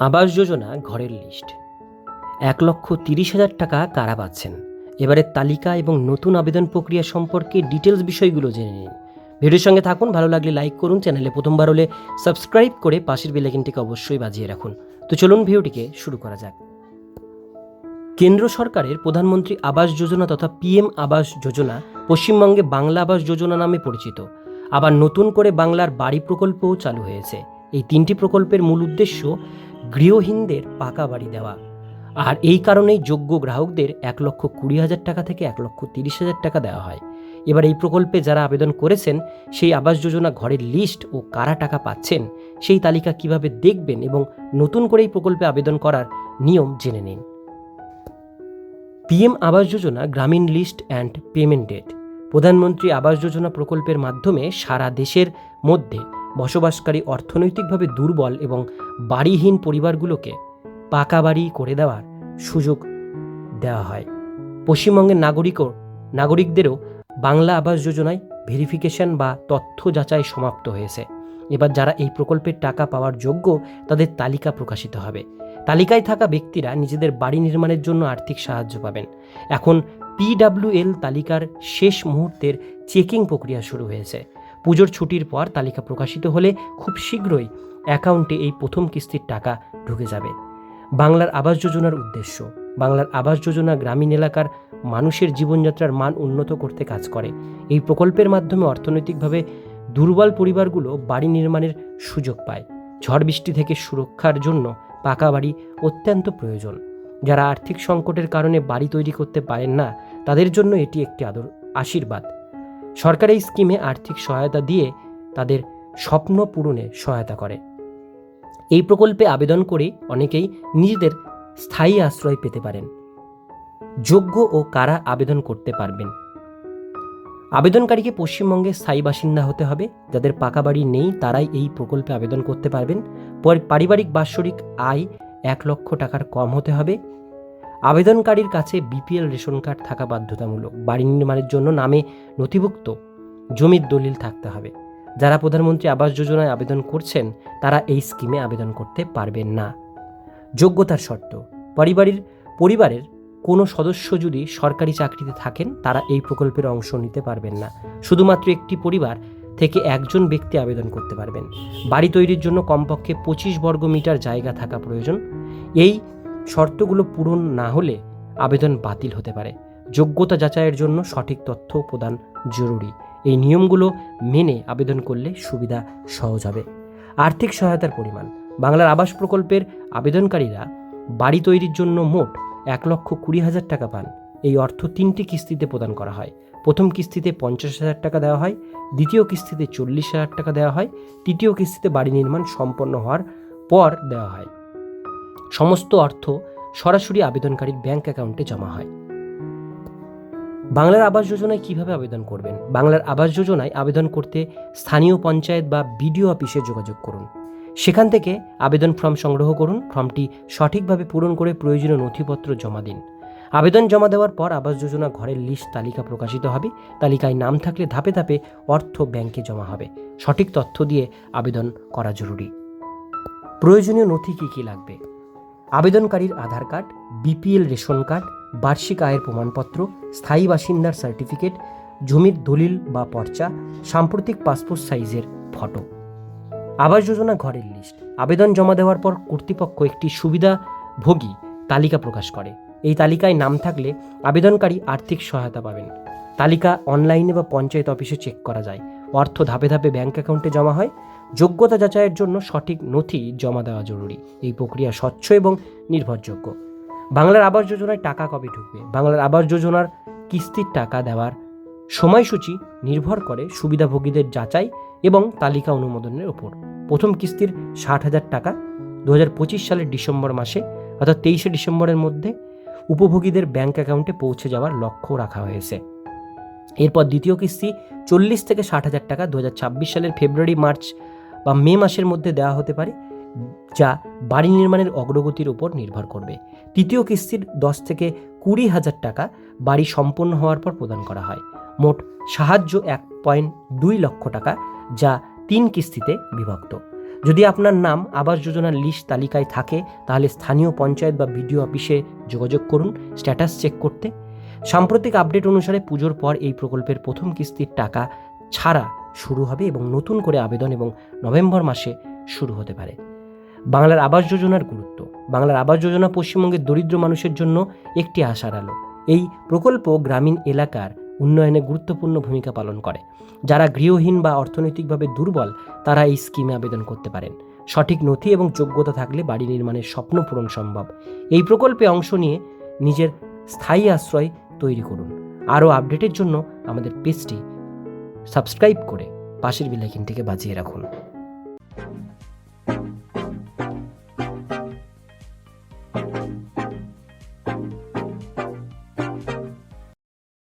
আবাস যোজনা ঘরের লিস্ট। এক লক্ষ তিরিশ হাজার টাকা কারা পাচ্ছেন? এবারের তালিকা এবং নতুন আবেদন প্রক্রিয়া সম্পর্কে ডিটেলস বিষয়গুলো জেনে নিন। ভিডিওর সঙ্গে থাকুন, ভালো লাগলে লাইক করুন, চ্যানেলে প্রথমবার হলে সাবস্ক্রাইব করে পাশের বেলাইকিনটিকে অবশ্যই বাজিয়ে রাখুন। তো চলুন ভিডিওটিকে শুরু করা যাক। কেন্দ্র সরকারের প্রধানমন্ত্রী আবাস যোজনা তথা পিএম আবাস যোজনা পশ্চিমবঙ্গে বাংলা আবাস যোজনা নামে পরিচিত। আবার নতুন করে বাংলার বাড়ি প্রকল্পও চালু হয়েছে। এই তিনটি প্রকল্পের মূল উদ্দেশ্য গৃহহীনদের পাকা বাড়ি দেওয়া। আর এই কারণেই যোগ্য গ্রাহকদের এক লক্ষ কুড়ি হাজার টাকা থেকে এক লক্ষ তিরিশ হাজার টাকা দেওয়া হয়। এবার এই প্রকল্পে যারা আবেদন করেছেন, সেই আবাস যোজনা ঘরের লিস্ট ও কারা টাকা পাচ্ছেন, সেই তালিকা কীভাবে দেখবেন এবং নতুন করে এই প্রকল্পে আবেদন করার নিয়ম জেনে নিন। পিএম আবাস যোজনা গ্রামীণ লিস্ট অ্যান্ড পেমেন্ট ডেট প্রধানমন্ত্রী আবাস যোজনা প্রকল্পের মাধ্যমে সারা দেশের মধ্যে বসবাসকারী অর্থনৈতিকভাবে দুর্বল এবং বাড়িহীন পরিবারগুলোকে পাকা বাড়ি করে দেওয়ার সুযোগ দেওয়া হয়। পশ্চিমবঙ্গের নাগরিকও নাগরিকদেরও বাংলা আবাস যোজনায় ভেরিফিকেশন বা তথ্য যাচাই সমাপ্ত হয়েছে। এবার যারা এই প্রকল্পের টাকা পাওয়ার যোগ্য, তাদের তালিকা প্রকাশিত হবে। তালিকায় থাকা ব্যক্তিরা নিজেদের বাড়ি নির্মাণের জন্য আর্থিক সাহায্য পাবেন। এখন পিডাব্লিউএল তালিকার শেষ মুহূর্তের চেকিং প্রক্রিয়া শুরু হয়েছে। পুজোর ছুটির পর তালিকা প্রকাশিত হলে খুব শীঘ্রই অ্যাকাউন্টে এই প্রথম কিস্তির টাকা ঢুকে যাবে। বাংলার আবাস যোজনার উদ্দেশ্য। বাংলার আবাস যোজনা গ্রামীণ এলাকার মানুষের জীবনযাত্রার মান উন্নত করতে কাজ করে। এই প্রকল্পের মাধ্যমে অর্থনৈতিকভাবে দুর্বল পরিবারগুলো বাড়ি নির্মাণের সুযোগ পায়। ঝড় বৃষ্টি থেকে সুরক্ষার জন্য পাকা বাড়ি অত্যন্ত প্রয়োজন। যারা আর্থিক সংকটের কারণে বাড়ি তৈরি করতে পারেন না, তাদের জন্য এটি একটি আদর, আশীর্বাদ। সরকার এই স্কিমে আর্থিক সহায়তা দিয়ে তাদের স্বপ্ন পূরণে সহায়তা করে। এই প্রকল্পে আবেদন করে অনেকেই নিজেদের স্থায়ী আশ্রয় পেতে পারেন। যোগ্য ও কারা আবেদন করতে পারবেন? আবেদনকারীকে পশ্চিমবঙ্গে স্থায়ী বাসিন্দা হতে হবে। যাদের পাকা বাড়ি নেই, তারাই এই প্রকল্পে আবেদন করতে পারবেন। পর- পারিবারিক বাৎসরিক আয় এক লক্ষ টাকার কম হতে হবে। আবেদনকারীর কাছে বিপিএল রেশন কার্ড থাকা বাধ্যতামূলক। বাড়ি নির্মাণের জন্য নামে নথিভুক্ত জমির দলিল থাকতে হবে। যারা প্রধানমন্ত্রী আবাস যোজনায় আবেদন করছেন, তারা এই স্কিমে আবেদন করতে পারবেন না। যোগ্যতার শর্ত, পরিবারের পরিবারের কোনো সদস্য যদি সরকারি চাকরিতে থাকেন, তারা এই প্রকল্পের অংশ নিতে পারবেন না। শুধুমাত্র একটি পরিবার থেকে একজন ব্যক্তি আবেদন করতে পারবেন। বাড়ি তৈরির জন্য কমপক্ষে পঁচিশ বর্গ মিটার জায়গা থাকা প্রয়োজন। এই শর্তগুলো পূরণ না হলে আবেদন বাতিল হতে পারে। যোগ্যতা যাচাইয়ের জন্য সঠিক তথ্য প্রদান জরুরি। এই নিয়মগুলো মেনে আবেদন করলে সুবিধা সহজ হবে। আর্থিক সহায়তার পরিমাণ। বাংলার আবাস প্রকল্পের আবেদনকারীরা বাড়ি তৈরির জন্য মোট এক লক্ষ কুড়ি হাজার টাকা পান। এই অর্থ তিনটি কিস্তিতে প্রদান করা হয়। প্রথম কিস্তিতে পঞ্চাশ হাজার টাকা দেওয়া হয়। দ্বিতীয় কিস্তিতে চল্লিশ হাজার টাকা দেওয়া হয়। তৃতীয় কিস্তিতে বাড়ি নির্মাণ সম্পন্ন হওয়ার পর দেওয়া হয়। সমস্ত অর্থ সরাসরি আবেদনকারীর ব্যাংক অ্যাকাউন্টে জমা হয়। বাংলার আবাস যোজনায় কীভাবে আবেদন করবেন? বাংলার আবাস যোজনায় আবেদন করতে স্থানীয় পঞ্চায়েত বা বিডিও অফিসে যোগাযোগ করুন। সেখান থেকে আবেদন ফর্ম সংগ্রহ করুন, ফর্মটি সঠিকভাবে পূরণ করে প্রয়োজনীয় নথিপত্র জমা দিন। আবেদন জমা দেওয়ার পর আবাস যোজনা ঘরের লিস্ট তালিকা প্রকাশিত হবে। তালিকায় নাম থাকলে ধাপে ধাপে অর্থ ব্যাংকে জমা হবে। সঠিক তথ্য দিয়ে আবেদন করা জরুরি। প্রয়োজনীয় নথি কী কী লাগবে? আবেদনকারীর Aadhaar card, BPL ration card, বার্ষিক আয়ের প্রমাণপত্র, স্থায়ী বাসিন্দার সার্টিফিকেট, জমির দলিল বা পর্চা, সাম্প্রতিক পাসপোর্ট সাইজের ফটো। আবাস যোজনা ঘরের লিস্ট। আবেদন জমা দেওয়ার পর কর্তৃপক্ষ একটি সুবিধাভোগী তালিকা প্রকাশ করে। এই তালিকায় নাম থাকলে আবেদনকারী আর্থিক সহায়তা পাবেন। তালিকা অনলাইনে বা পঞ্চায়েত অফিসে চেক করা যায়। অর্থ ধাপে ধাপে ব্যাংক অ্যাকাউন্টে জমা হয়। যোগ্যতা যাচাইয়ের জন্য সঠিক নথি জমা দেওয়া জরুরি। এই প্রক্রিয়া স্বচ্ছ এবং নির্ভরযোগ্য। বাংলার আবাস যোজনায় টাকা কবে ঢুকবে? বাংলার আবাস যোজনার কিস্তির টাকা দেওয়ার সময়সূচি নির্ভর করে সুবিধাভোগীদের যাচাই এবং তালিকা অনুমোদনের ওপর। প্রথম কিস্তির ষাট হাজার টাকা দু হাজার পঁচিশ সালের ডিসেম্বর মাসে অর্থাৎ তেইশে ডিসেম্বরের মধ্যে উপভোগীদের ব্যাংক অ্যাকাউন্টে পৌঁছে যাওয়ার লক্ষ্য রাখা হয়েছে। এরপর দ্বিতীয় কিস্তি চল্লিশ থেকে ষাট হাজার টাকা দু হাজার ছাব্বিশ সালের ফেব্রুয়ারি, মার্চ বা মে মাসের মধ্যে দেওয়া হতে পারে, যা বাড়ি নির্মাণের অগ্রগতির উপর নির্ভর করবে। তৃতীয় কিস্তির দশ থেকে কুড়ি হাজার টাকা বাড়ি সম্পন্ন হওয়ার পর প্রদান করা হয়। মোট সাহায্য এক পয়েন্ট দুই লক্ষ টাকা, যা তিন কিস্তিতে বিভক্ত। যদি আপনার নাম আবাস যোজনার লিস্ট তালিকায় থাকে, তাহলে স্থানীয় পঞ্চায়েত বা বিডিও অফিসে যোগাযোগ করুন, স্ট্যাটাস চেক করতে। সাম্প্রতিক আপডেট অনুসারে পুজোর পর এই প্রকল্পের প্রথম কিস্তির টাকা ছাড়া শুরু হবে এবং নতুন করে আবেদন এবং নভেম্বর মাসে শুরু হতে পারে। বাংলার আবাস যোজনার গুরুত্ব। বাংলার আবাস যোজনা পশ্চিমবঙ্গের দরিদ্র মানুষের জন্য একটি আশার আলো। এই প্রকল্প গ্রামীণ এলাকার উন্নয়নে গুরুত্বপূর্ণ ভূমিকা পালন করে। যারা গৃহহীন বা অর্থনৈতিকভাবে দুর্বল, তারা এই স্কিমে আবেদন করতে পারেন। সঠিক নথি এবং যোগ্যতা থাকলে বাড়ি নির্মাণের স্বপ্ন পূরণ সম্ভব। এই প্রকল্পে অংশ নিয়ে নিজের স্থায়ী আশ্রয় তৈরি করুন। আরও আপডেটের জন্য আমাদের পেজটি সাবস্ক্রাইব করে পাশের বেলাইকিনটিকে বাজিয়ে রাখুন।